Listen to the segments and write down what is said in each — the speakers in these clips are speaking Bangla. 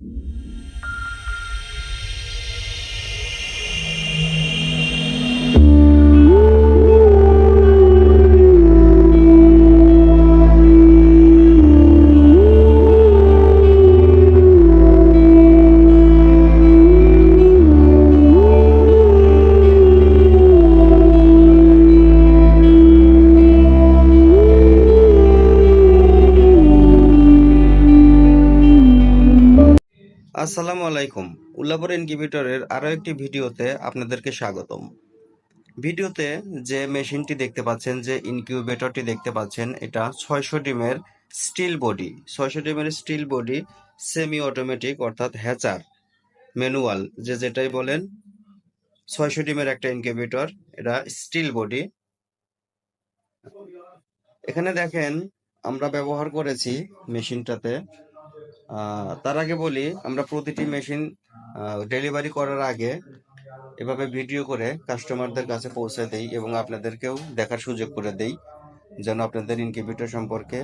you আসসালামু আলাইকুম। উল্লাপর ইনকিউবেটরের আরও একটি ভিডিওতে আপনাদেরকে স্বাগতম। ভিডিওতে যে মেশিনটি দেখতে পাচ্ছেন, যে ইনকিউবেটরটি দেখতে পাচ্ছেন, এটা ছয়শো ডিমের স্টিল বডি। ছয়শো ডিমের স্টিল বডি সেমি অটোমেটিক অর্থাৎ হ্যাচার, ম্যানুয়াল, যে যেটাই বলেন, ছয়শো ডিমের একটা ইনকিউবেটর, এটা স্টিল বডি। এখানে দেখেন, আমরা ব্যবহার করেছি মেশিনটাতে তার আগে বলি, আমরা প্রতিটি মেশিন ডেলিভারি করার আগে এভাবে ভিডিও করে কাস্টমারদের কাছে পৌঁছে দেই এবং আপনাদেরকেও দেখার সুযোগ করে দেই, যেন আপনাদের ইনকিউবেটর সম্পর্কে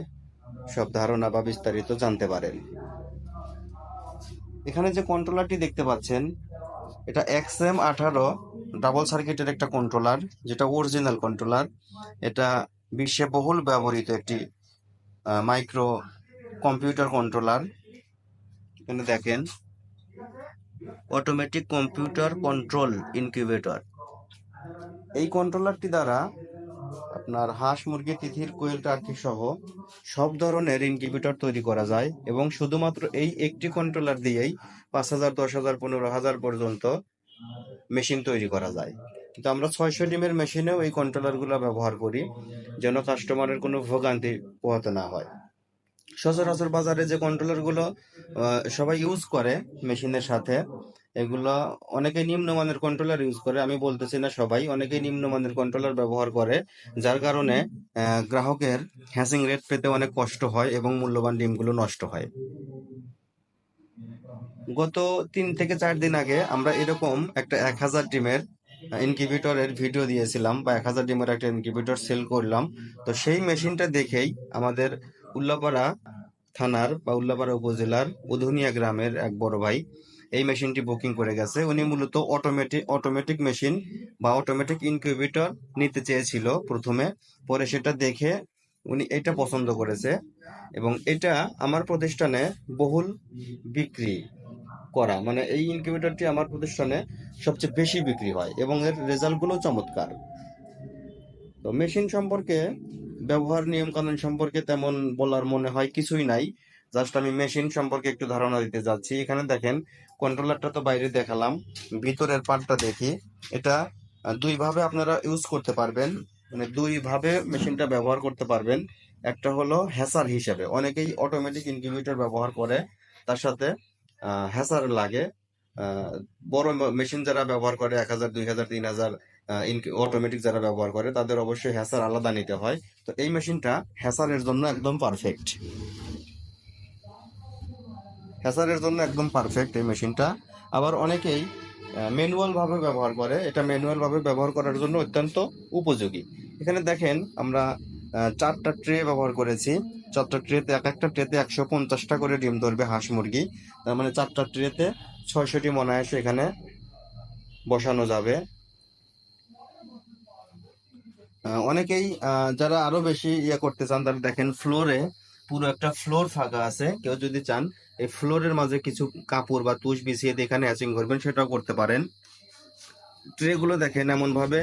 সব ধারণা বা বিস্তারিত জানতে পারেন। এখানে যে কন্ট্রোলারটি দেখতে পাচ্ছেন, এটা এক্স এম আঠারো ডাবল সার্কিটের একটা কন্ট্রোলার যেটা অরিজিনাল কন্ট্রোলার এটা বিশ্বে বহুল ব্যবহৃত একটি মাইক্রো কম্পিউটার কন্ট্রোলার এখানে দেখেন অটোমেটিক কম্পিউটার কন্ট্রোল ইনকিউবেটর এই কন্ট্রোলারটি দ্বারা আপনার হাঁস, মুরগি, তিথির, কোয়েল, টার্কি সহ সব ধরনের ইনকিউবেটর তৈরি করা যায় এবং শুধুমাত্র এই একটি কন্ট্রোলার দিয়েই পাঁচ হাজার, দশ হাজার, পনেরো হাজার পর্যন্ত মেশিন তৈরি করা যায়। কিন্তু আমরা ছয়শো ডিমের মেশিনেও এই কন্ট্রোলারগুলো ব্যবহার করি, যেন কাস্টমারের কোনো ভোগান্তি পোহাতে না হয়। সচরাচর বাজারে যে কন্ট্রোলারগুলো সবাই ইউজ করে মেশিনের সাথে, এগুলো অনেকে নিম্নমানের কন্ট্রোলার ইউজ করে, আমি বলতেছি না সবাই অনেকেই নিম্নমানের কন্ট্রোলার ব্যবহার করে, যার কারণে গ্রাহকের হ্যাসিং রেট পেতে অনেক কষ্ট হয় এবং মূল্যবান ডিমগুলো নষ্ট হয়। গত তিন থেকে চার দিন আগে আমরা এরকম একটা এক হাজার ডিমের ইনকিউবেটরের ভিডিও দিয়েছিলাম, বা এক হাজার ডিমের একটা ইনকিউবেটর সেল করলাম। তো সেই মেশিনটা দেখেই আমাদের উল্লাপাড়া থানার বা উল্লাপাড়া উপজেলার উধুনিয়া গ্রামের এক বড় ভাই এই মেশিনটি বুকিং করে গেছে। উনি মূলত অটোমেটিক অটোমেটিক মেশিন বা অটোমেটিক ইনকিউবেটর নিতে চেয়েছিল প্রথমে। পরে সেটা দেখে উনি এটা পছন্দ করেছে এবং এটা আমার প্রতিষ্ঠানে বহুল বিক্রি করা মানে এই ইনকিউবেটরটি আমার প্রতিষ্ঠানে সবচেয়ে বেশি বিক্রি হয় এবং এর রেজাল্টগুলো চমৎকার। তো মেশিন সম্পর্কে ব্যবহার নিয়ম কানুন সম্পর্কে তেমন বলার মনে হয় কিছুই নাই। জাস্ট আমি মেশিন সম্পর্কে একটু ধারণা দিতে যাচ্ছি। এখানে দেখেন কন্ট্রোলারটা তো বাইরে দেখালাম। ভিতরের পার্টটা দেখি। এটা আহ, দুই ভাবে আপনারা ইউজ করতে পারবেন। মানে দুই ভাবে মেশিনটা ব্যবহার করতে পারবেন। একটা হলো হ্যাসার হিসেবে। অনেকেই অটোমেটিক ইনকিউবেটর ব্যবহার করে। তার সাথে হ্যাসার লাগে। বড় মেশিন যারা ব্যবহার করে এক হাজার দুই হাজার তিন হাজার অটোমেটিক যারা ব্যবহার করে, তাদের অবশ্যই হ্যাসার আলাদা নিতে হয়। তো এই মেশিনটা হ্যাসারের জন্য একদম পারফেক্ট হ্যাসারের জন্য একদম পারফেক্ট এই মেশিনটা আবার অনেকেই ম্যানুয়াল ভাবে ব্যবহার করে। এটা ম্যানুয়াল ভাবে ব্যবহার করার জন্য অত্যন্ত উপযোগী। এখানে দেখেন, আমরা চারটা ট্রে ব্যবহার করেছি। চারটা ট্রেতে এক একটা ট্রেতে একশো পঞ্চাশটা করে ডিম ধরবে হাঁস মুরগি। তার মানে চারটা ট্রেতে ছয়শো ডিম অনায়াসে এখানে বসানো যাবে। অনেকেই যারা আরও বেশি ইয়ে করতে চান, তারা দেখেন ফ্লোরে পুরো একটা ফ্লোর ফাঁকা আছে। কেউ যদি চান, এই ফ্লোরের মাঝে কিছু কাপড় বা তুষ বিছিয়ে দিয়ে এখানে করবেন, সেটাও করতে পারেন। ট্রে গুলো দেখেন এমন ভাবে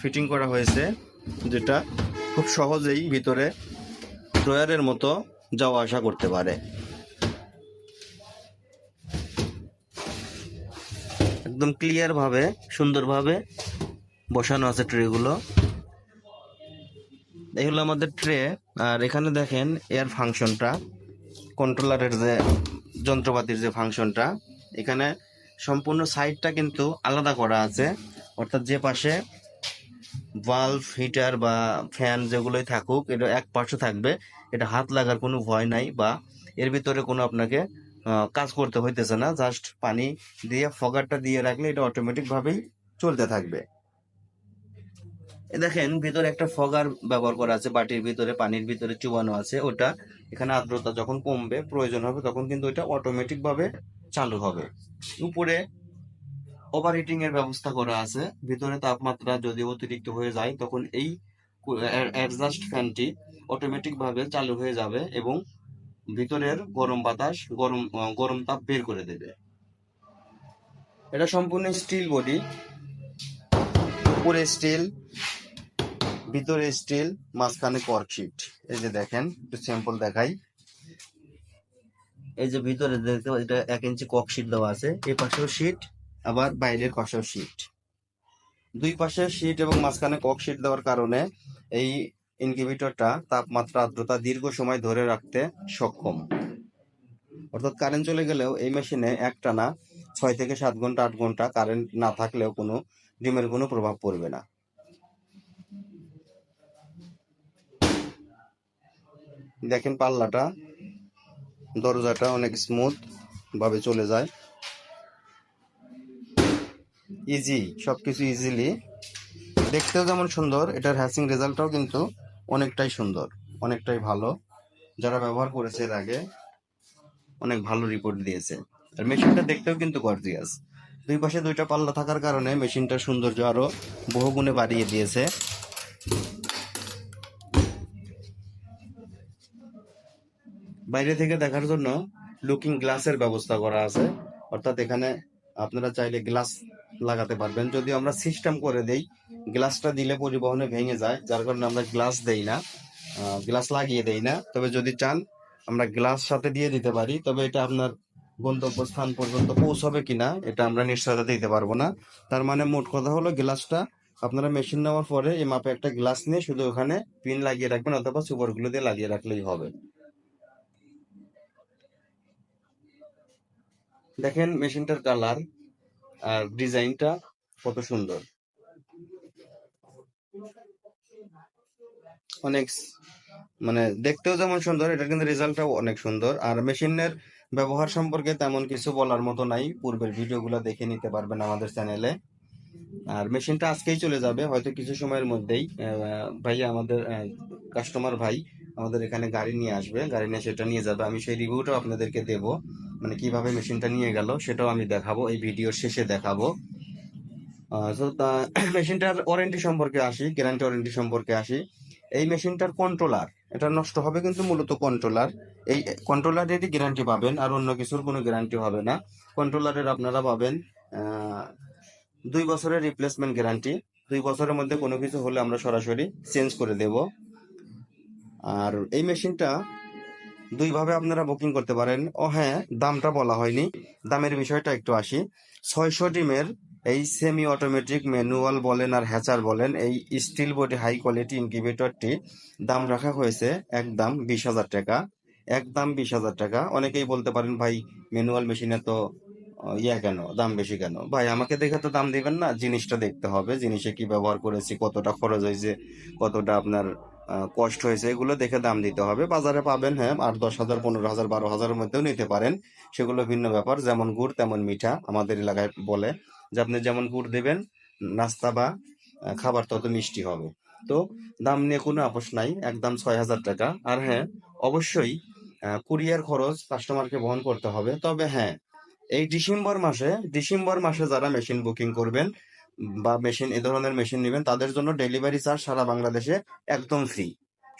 ফিটিং করা হয়েছে, যেটা খুব সহজেই ভিতরে ড্রয়ারের মতো যাওয়া আসা করতে পারে। একদম ক্লিয়ার ভাবে, সুন্দরভাবে বসানো আছে ট্রে গুলো। এই হলো আমাদের ট্রে আর এখানে দেখেন এর ফাংশনটা কন্ট্রোলারের যে যন্ত্রপাতির যে ফাংশনটা এখানে সম্পূর্ণ সাইডটা কিন্তু আলাদা করা আছে। অর্থাৎ যে পাশে ভালভ হিটার বা ফ্যান যেগুলোই থাকুক, এটা এক পাশে থাকবে, এটা হাত লাগার কোনো ভয় নাই বা এর ভিতরে কোনো আপনাকে কাজ করতে হইতেছে না জাস্ট পানি দিয়ে ফগারটা দিয়ে রাখলে এটা অটোমেটিক ভাবেই চলতে থাকবে। দেখেন, ভিতরে একটা ফগার ব্যবহার করা আছে, বাটির ভিতরে, পানির ভিতরে চুবানো আছে, ওটা এখানে আর্দ্রতা যখন কমবে, প্রয়োজন হবে তখন কিন্তু ওইটা অটোমেটিক ভাবে চালু হবে। উপরে ওভারহিটিং এর ব্যবস্থা করা আছে, ভিতরে তাপমাত্রা যদি অতিরিক্ত হয়ে যায়, তখন এই অ্যাডজাস্ট ফ্যানটি অটোমেটিক ভাবে চালু হয়ে যাবে এবং ভিতরের গরম বাতাস, গরম গরম তাপ বের করে দেবে। এটা সম্পূর্ণ স্টিল বডি উপরে স্টিল ভিতরে স্টিল, মাঝখানে কর্ক শিট এই যে দেখেন, একটু স্যাম্পল দেখাই। এই যে ভিতরে দেখতে এটা এক ইঞ্চি কক শিট দেওয়া আছে। এই পাশেও শিট আবার বাইরের পাশেও শিট দুই পাশে শিট এবং মাঝখানে কক শিট দেওয়ার কারণে এই ইনকিউবেটরটা তাপমাত্রা, আর্দ্রতা দীর্ঘ সময় ধরে রাখতে সক্ষম। অর্থাৎ কারেন্ট চলে গেলেও এই মেশিনে একটানা ছয় থেকে সাত ঘণ্টা, আট ঘণ্টা কারেন্ট না থাকলেও কোনো ডিমের কোনো প্রভাব পড়বে না। দেখেন পাল্লাটা, দরজাটা অনেক স্মুথ ভাবে চলে যায়। ইজি সবকিছু ইজিলি দেখতেও যেমন সুন্দর, এটার হ্যাসিং রেজাল্টটাও কিন্তু অনেকটাই সুন্দর, অনেকটাই ভালো। যারা ব্যবহার করেছে এর আগে, অনেক ভালো রিপোর্ট দিয়েছে। আর মেশিনটা দেখতেও কিন্তু গর্জিয়াস দুই পাশে দুইটা পাল্লা থাকার কারণে মেশিনটার সৌন্দর্য আরও বহুগুণে বাড়িয়ে দিয়েছে। বাইরে থেকে দেখার জন্য লুকিং গ্লাসের ব্যবস্থা করা আছে। অর্থাৎ এখানে আপনারা চাইলে গ্লাস লাগাতে পারবেন। যদি আমরা সিস্টেম করে দেই গ্লাসটা দিলে পরিবহনে ভেঙে যায়, যার কারণে আমরা গ্লাস দেই না গ্লাস লাগিয়ে দেই না। তবে যদি চান, আমরা গ্লাস সাথে দিয়ে দিতে পারি, তবে এটা আপনার গন্তব্যস্থান পর্যন্ত পৌঁছাবে কিনা, এটা আমরা নিশ্চয়তা দিতে পারব না। তার মানে মোট কথা হলো গ্লাসটা আপনারা মেশিন নেওয়ার পরে এই মাপে একটা গ্লাস নিয়ে শুধু ওখানে পিন লাগিয়ে রাখবেন, অথবা সুপারগুলো দিয়ে লাগিয়ে রাখলেই হবে। দেখেন মেশিনটার কালার আর ডিজাইনটা কত সুন্দর। অনেক মানে দেখতেও যেমন সুন্দর এটা কিন্তু রেজাল্টটাও অনেক সুন্দর। আর মেশিনের ব্যবহার সম্পর্কে তেমন কিছু বলার মতো নাই। পূর্বের ভিডিওগুলো দেখে নিতে পারবেন আমাদের চ্যানেলে। আর মেশিনটা আজকেই চলে যাবে, হয়তো কিছু সময়ের মধ্যেই। ভাই আমাদের কাস্টমার ভাই আমাদের এখানে গাড়ি নিয়ে আসবে। গাড়ি নিয়ে সেটা নিয়ে যাবে। আমি সেই রিভিউটাও আপনাদেরকে দেব। মানে কীভাবে মেশিনটা নিয়ে গেল সেটাও আমি দেখাবো, এই ভিডিওর শেষে দেখাবো। মেশিনটার ওয়ারেন্টি সম্পর্কে আসি গ্যারান্টি ওয়ারেন্টি সম্পর্কে আসি। এই মেশিনটার কন্ট্রোলার এটা নষ্ট হবে কিন্তু মূলত কন্ট্রোলার এই কন্ট্রোলারেরই গ্যারান্টি পাবেন, আর অন্য কিছুর কোনো গ্যারান্টি হবে না। কন্ট্রোলারের আপনারা পাবেন দুই বছরের রিপ্লেসমেন্ট গ্যারান্টি দুই বছরের মধ্যে কোনো কিছু হলে আমরা সরাসরি চেঞ্জ করে দেব। আর এই মেশিনটা দুইভাবে আপনারা বুকিং করতে পারেন। ও হ্যাঁ দামটা বলা হয়নি। দামের বিষয়টা একটু আসি। ছয়শো ডিমের এই সেমি অটোমেটিক ম্যানুয়াল বলেন আর হ্যাচার বলেন, এই স্টিল বডি হাই কোয়ালিটি ইনকিউবেটরটি দাম রাখা হয়েছে একদম বিশ হাজার টাকা। একদম বিশ হাজার টাকা। অনেকেই বলতে পারেন, ভাই ম্যানুয়াল মেশিনে তো ইয়া কেন? দাম বেশি কেন? ভাই, আমাকে দেখে তো দাম দিবেন না। জিনিসটা দেখতে হবে, জিনিসে কি ব্যবহার করেছি, কতটা খরচ হয়েছে, কতটা আপনার কষ্ট হয়েছে, এগুলো দেখে দাম দিতে হবে। বাজারে পাবেন হ্যাঁ আট, দশ হাজার, পনেরো হাজার, বারো হাজারের মধ্যেও নিতে পারেন। সেগুলো ভিন্ন ব্যাপার, যেমন গুড়, তেমন মিঠা আমাদের এলাকায় বলে। যে আপনি যেমন গুড় দেবেন, নাস্তা বা খাবার তত মিষ্টি হবে। তো দাম নিয়ে কোনো আপোষ নাই, একদম ছয় হাজার টাকা। আর হ্যাঁ অবশ্যই কুরিয়ার খরচ কাস্টমারকে বহন করতে হবে। তবে হ্যাঁ এই ডিসেম্বর মাসে ডিসেম্বর মাসে যারা মেশিন বুকিং করবেন বা মেশিন এ ধরনের মেশিন নেবেন, তাদের জন্য ডেলিভারি চার্জ সারা বাংলাদেশে একদম ফ্রি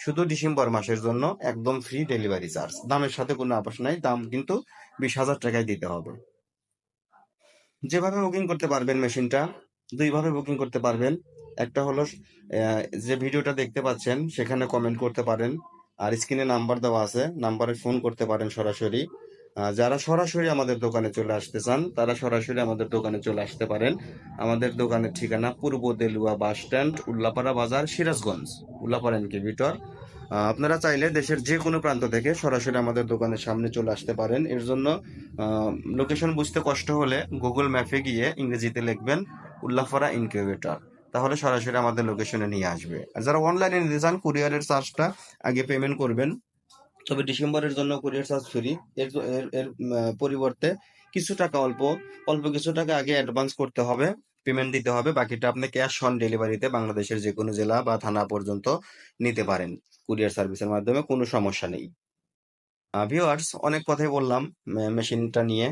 শুধু ডিসেম্বর মাসের জন্য একদম ফ্রি ডেলিভারি চার্জ দামের সাথে কোনো আপোষ নাই, দাম কিন্তু বিশ হাজার টাকায় দিতে হবে। যেভাবে বুকিং করতে পারবেন মেশিনটা দুইভাবে বুকিং করতে পারবেন। একটা হলো যে ভিডিওটা দেখতে পাচ্ছেন, সেখানে কমেন্ট করতে পারেন। আর স্ক্রিনে নাম্বার দেওয়া আছে নাম্বারে ফোন করতে পারেন সরাসরি। যারা সরাসরি আমাদের দোকানে চলে আসতে চান তারা সরাসরি আমাদের দোকানে চলে আসতে পারেন। আমাদের দোকানের ঠিকানা পূর্ব দেলুয়া বাস স্ট্যান্ড উল্লাপাড়া বাজার সিরাজগঞ্জ উল্লাপাড়া ইনকিউবেটর আহ, আপনারা চাইলে দেশের যে কোনো প্রান্ত থেকে সরাসরি আমাদের দোকানের সামনে চলে আসতে পারেন। এর জন্য লোকেশন বুঝতে কষ্ট হলে গুগল ম্যাপে গিয়ে ইংরেজিতে লিখবেন উল্লাপাড়া ইনকিউবেটর তাহলে সরাসরি আমাদের লোকেশনে নিয়ে আসবে। আর যারা অনলাইনে নিতে চান কুরিয়ারের চার্জটা আগে পেমেন্ট করবেন। তবে ডিসেম্বরের জন্য কুরিয়ার চার্জ ফ্রি। এর এর পরিবর্তে কিছু টাকা অল্প অল্প কিছু টাকা আগে অ্যাডভান্স করতে হবে পেমেন্ট দিতে হবে, বাকিটা আপনি ক্যাশ অন ডেলিভারিতে বাংলাদেশের যে কোনো জেলা বা থানা পর্যন্ত নিতে পারেন কুরিয়ার সার্ভিসের মাধ্যমে, কোনো সমস্যা নেই। ভিওয়ার্স অনেক কথাই বললাম মেশিনটা নিয়ে।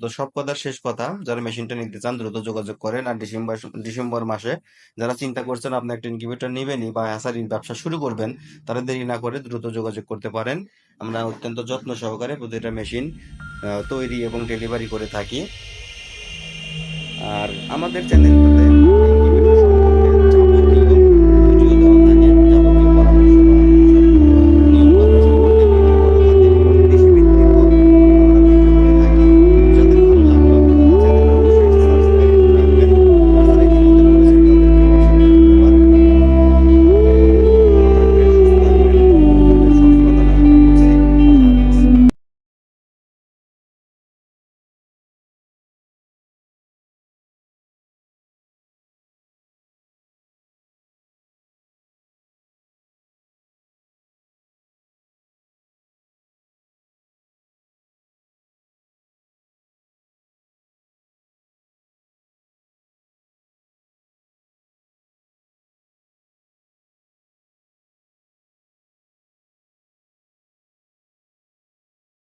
তো সব কথার শেষ কথা, যারা মেশিনটা নিতে চান, দ্রুত যোগাযোগ করেন। আর ডিসেম্বর ডিসেম্বর মাসে যারা চিন্তা করছেন আপনি একটা ইনকিউবেটর নেবেনি বা হ্যাসারির ব্যবসা শুরু করবেন, তারা দেরি না করে দ্রুত যোগাযোগ করতে পারেন। আমরা অত্যন্ত যত্ন সহকারে প্রতিটা মেশিন তৈরি এবং ডেলিভারি করে থাকি। আর আমাদের চ্যানেলটাতে